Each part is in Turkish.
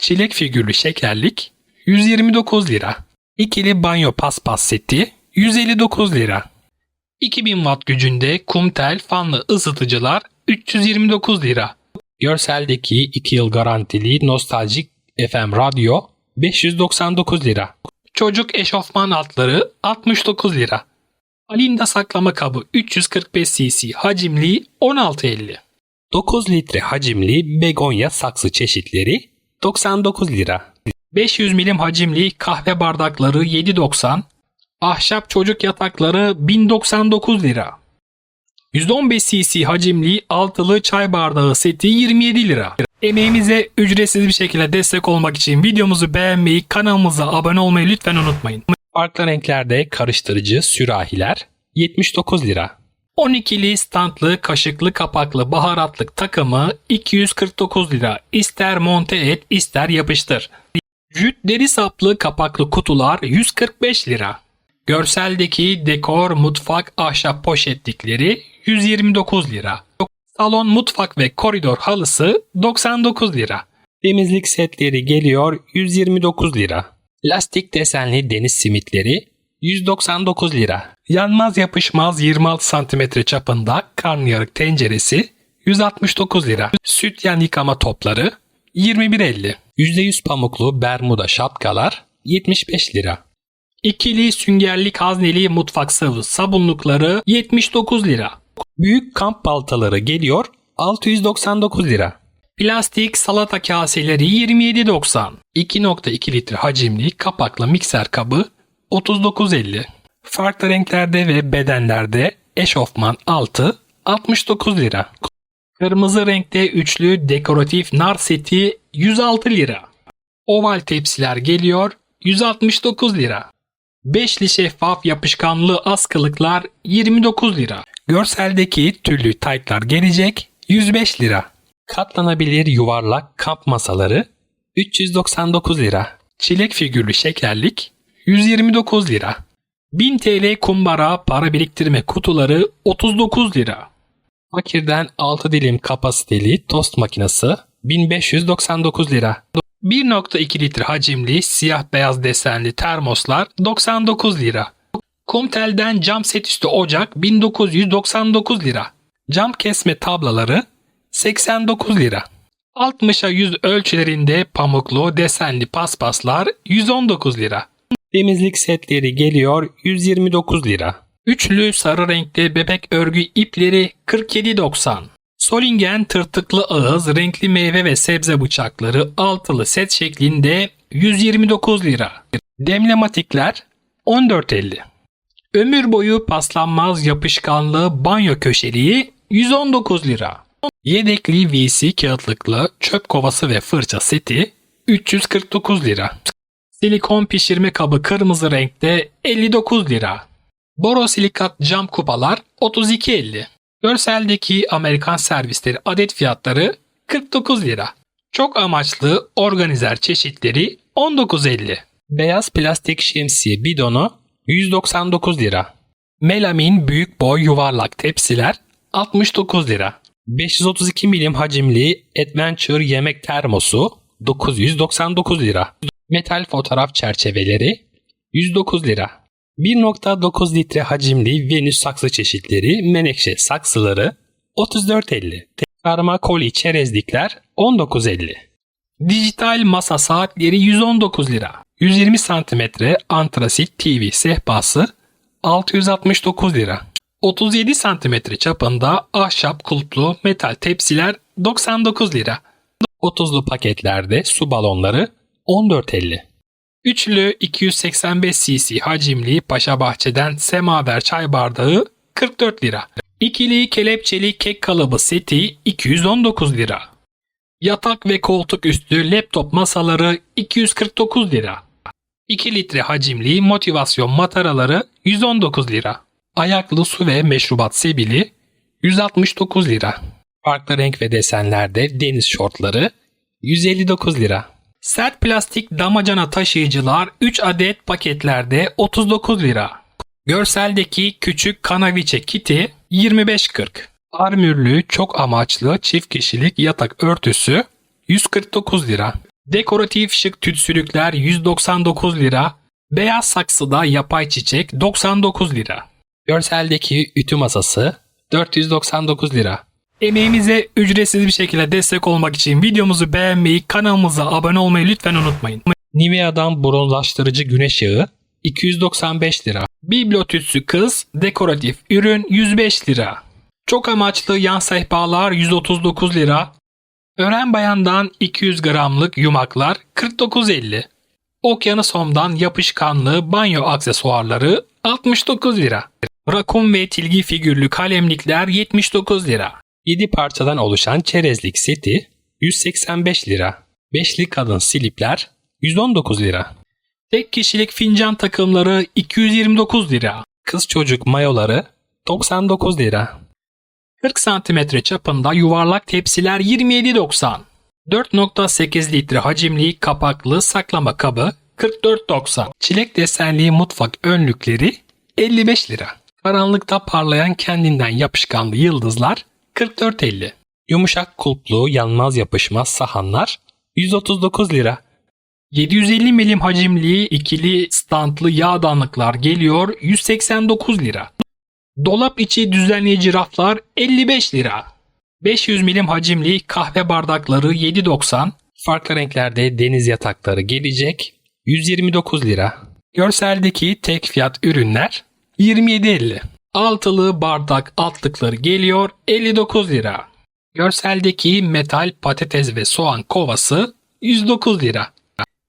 Çilek figürlü şekerlik 129 lira. İkili banyo paspas seti 159 lira. 2000 watt gücünde kumtel fanlı ısıtıcılar 329 lira. Görseldeki 2 yıl garantili nostaljik FM radyo 599 lira. Çocuk eşofman altları 69 lira. Alinda saklama kabı 345 cc hacimli 16.50. 9 litre hacimli begonya saksı çeşitleri 99 lira. 500 milim hacimli kahve bardakları 7.90. Ahşap çocuk yatakları 1099 lira. 115 cc hacimli altılı çay bardağı seti 27 lira. Emeğimize ücretsiz bir şekilde destek olmak için videomuzu beğenmeyi, kanalımıza abone olmayı lütfen unutmayın. Farklı renklerde karıştırıcı sürahiler 79 lira. 12'li standlı kaşıklı kapaklı baharatlık takımı 249 lira. İster monte et ister yapıştır. Jüt deri saplı kapaklı kutular 145 lira. Görseldeki dekor mutfak ahşap poşetlikleri 129 lira. Salon mutfak ve koridor halısı 99 lira. Temizlik setleri geliyor 129 lira. Lastik desenli deniz simitleri 199 lira. Yanmaz yapışmaz 26 cm çapında karnıyarık tenceresi 169 lira. Süt yan yıkama topları 21.50. %100 pamuklu bermuda şapkalar 75 lira. İkili süngerlik hazneli mutfak sıvı sabunlukları 79 lira. Büyük kamp baltaları geliyor 699 lira. Plastik salata kaseleri 27.90. 2.2 litre hacimli kapaklı mikser kabı 39.50. Farklı renklerde ve bedenlerde eşofman altı 69 lira. Kırmızı renkte üçlü dekoratif nar seti 106 lira. Oval tepsiler geliyor 169 lira. Beşli şeffaf yapışkanlı askılıklar 29 lira. Görseldeki tüllü taytlar gelecek 105 lira. Katlanabilir yuvarlak kamp masaları 399 lira. Çilek figürlü şekerlik 129 lira. 1000 TL kumbara para biriktirme kutuları 39 lira. Fakirden 6 dilim kapasiteli tost makinesi 1599 lira. 1.2 litre hacimli siyah beyaz desenli termoslar 99 lira. Kumtel'den cam set üstü ocak 1999 lira. Cam kesme tablaları 89 lira. 60'a 100 ölçülerinde pamuklu desenli paspaslar 119 lira. Temizlik setleri geliyor 129 lira. Üçlü sarı renkte bebek örgü ipleri 47.90. Solingen tırtıklı ağız renkli meyve ve sebze bıçakları altılı set şeklinde 129 lira. Demlematikler 14.50. Ömür boyu paslanmaz yapışkanlı banyo köşeliği 119 lira. Yedekli VC kağıtlıklı çöp kovası ve fırça seti 349 lira. Silikon pişirme kabı kırmızı renkte 59 lira. Borosilikat cam kupalar 32.50. Görseldeki Amerikan servisleri adet fiyatları 49 lira. Çok amaçlı organizer çeşitleri 19.50. Beyaz plastik şemsiye bidonu 199 lira. Melamin büyük boy yuvarlak tepsiler 69 lira. 532 milim hacimli Adventure yemek termosu 999 lira. Metal fotoğraf çerçeveleri 109 lira. 1.9 litre hacimli Venüs saksı çeşitleri menekşe saksıları 34.50. Karma koli çerezlikler 19.50. Dijital masa saatleri 119 lira. 120 cm antrasit TV sehpası 669 lira. 37 cm çapında ahşap kulplu metal tepsiler 99 lira. 30'lu paketlerde su balonları 14.50. Üçlü 285 cc hacimli Paşa Bahçe'den semaver çay bardağı 44 lira. İkili kelepçeli kek kalıbı seti 219 lira. Yatak ve koltuk üstü laptop masaları 249 lira. 2 litre hacimli motivasyon mataraları 119 lira. Ayaklı su ve meşrubat sebili 169 lira. Farklı renk ve desenlerde deniz şortları 159 lira. Sert plastik damacana taşıyıcılar 3 adet paketlerde 39 lira. Görseldeki küçük kanaviçe kiti 25.40. Armürlü çok amaçlı çift kişilik yatak örtüsü 149 lira. Dekoratif şık tütsülükler 199 lira. Beyaz saksıda yapay çiçek 99 lira. Görseldeki ütü masası 499 lira. Emeğimize ücretsiz bir şekilde destek olmak için videomuzu beğenmeyi, kanalımıza abone olmayı lütfen unutmayın. Nivea'dan bronzlaştırıcı güneş yağı 295 lira. Bibliotütsü kız dekoratif ürün 105 lira. Çok amaçlı yan sehpalar 139 lira. Ören bayandan 200 gramlık yumaklar 49.50. Okyanus Home'dan yapışkanlı banyo aksesuarları 69 lira. Rakun ve tilgi figürlü kalemlikler 79 lira. 7 parçadan oluşan çerezlik seti 185 lira. Beşli kadın silipler 119 lira. Tek kişilik fincan takımları 229 lira. Kız çocuk mayoları 99 lira. 40 santimetre çapında yuvarlak tepsiler 27.90. 4.8 litre hacimli kapaklı saklama kabı 44.90. Çilek desenli mutfak önlükleri 55 lira. Karanlıkta parlayan kendinden yapışkanlı yıldızlar 44.50. Yumuşak kulplu yanmaz yapışmaz sahanlar 139 lira. 750 milim hacimli ikili standlı yağdanlıklar geliyor 189 lira. Dolap içi düzenleyici raflar 55 lira. 500 milim hacimli kahve bardakları 7.90. Farklı renklerde deniz yatakları gelecek 129 lira. Görseldeki tek fiyat ürünler 27.50. Altılı bardak altlıkları geliyor 59 lira. Görseldeki metal patates ve soğan kovası 109 lira.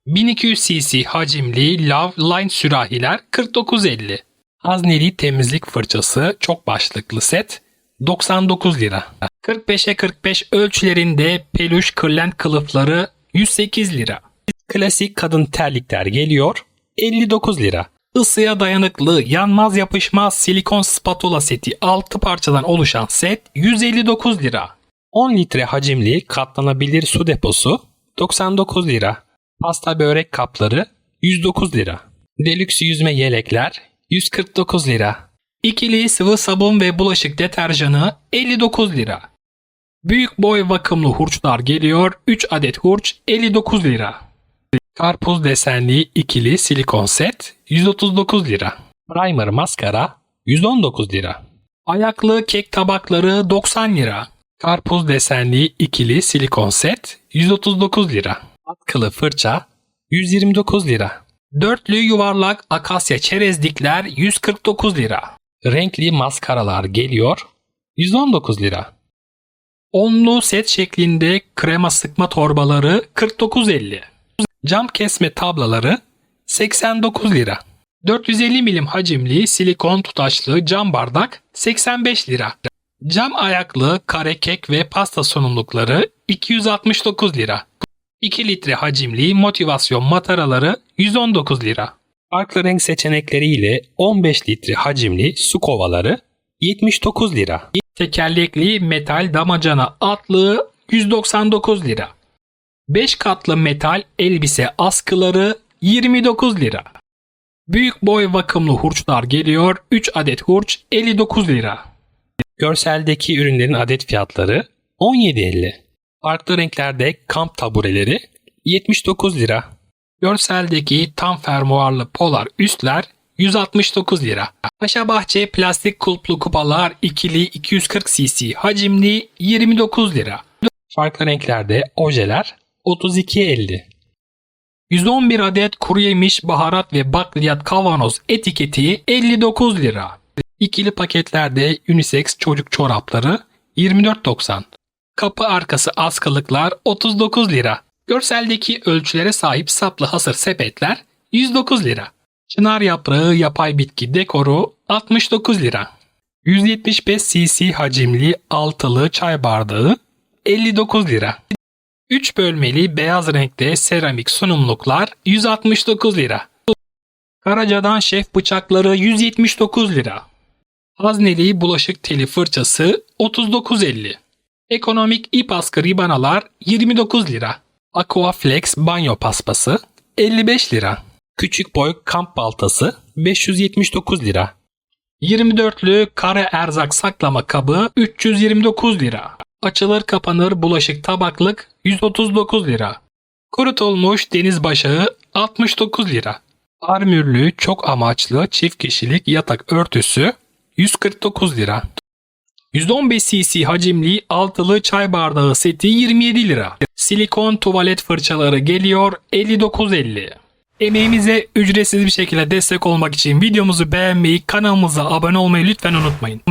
1200 cc hacimli Love Line sürahiler 49.50. Hazneli temizlik fırçası çok başlıklı set 99 lira. 45'e 45 ölçülerinde peluş kırlent kılıfları 108 lira. Klasik kadın terlikler geliyor 59 lira. Isıya dayanıklı yanmaz yapışmaz silikon spatula seti 6 parçadan oluşan set 159 lira. 10 litre hacimli katlanabilir su deposu 99 lira. Pasta börek kapları 109 lira. Deluxe yüzme yelekler 149 lira. İkili sıvı sabun ve bulaşık deterjanı 59 lira. Büyük boy vakumlu hurçlar geliyor 3 adet hurç 59 lira. Karpuz desenli ikili silikon set 139 lira. Primer maskara 119 lira. Ayaklı kek tabakları 90 lira. Karpuz desenli ikili silikon set 139 lira. Atkılı fırça 129 lira. Dörtlü yuvarlak akasya çerezlikler 149 lira. Renkli maskaralar geliyor 119 lira. Onlu set şeklinde krema sıkma torbaları 49.50. Cam kesme tablaları 89 lira. 450 milim hacimli silikon tutaçlı cam bardak 85 lira. Cam ayaklı kare kek ve pasta sunumlukları 269 lira. 2 litre hacimli motivasyon mataraları 119 lira. Farklı renk seçenekleriyle 15 litre hacimli su kovaları 79 lira. Tekerlekli metal damacana atlığı 199 lira. 5 katlı metal elbise askıları 29 lira. Büyük boy vakumlu hurçlar geliyor 3 adet hurç 59 lira. Görseldeki ürünlerin adet fiyatları 17.50. Farklı renklerde kamp tabureleri 79 lira. Görseldeki tam fermuarlı polar üstler 169 lira. Paşa Bahçe plastik kulplu kupalar ikili 240 cc hacimli 29 lira. Farklı renklerde ojeler 32.50. 111 adet kuru yemiş, baharat ve bakliyat kavanoz etiketi 59 lira. İkili paketlerde unisex çocuk çorapları 24.90. Kapı arkası askılıklar 39 lira. Görseldeki ölçülere sahip saplı hasır sepetler 109 lira. Çınar yaprağı yapay bitki dekoru 69 lira. 175 cc hacimli altılı çay bardağı 59 lira. 3 bölmeli beyaz renkte seramik sunumluklar 169 lira. Karaca'dan şef bıçakları 179 lira. Hazneli bulaşık teli fırçası 39.50. Ekonomik ip askı ribanalar 29 lira. Aquaflex banyo paspası 55 lira. Küçük boy kamp baltası 579 lira. 24'lü kare erzak saklama kabı 329 lira. Açılır kapanır bulaşık tabaklık 139 lira. Kurutulmuş deniz başağı 69 lira. Armürlü çok amaçlı çift kişilik yatak örtüsü 149 lira. 115 cc hacimli altılı çay bardağı seti 27 lira. Silikon tuvalet fırçaları geliyor 59.50. Emeğimize ücretsiz bir şekilde destek olmak için videomuzu beğenmeyi, kanalımıza abone olmayı lütfen unutmayın.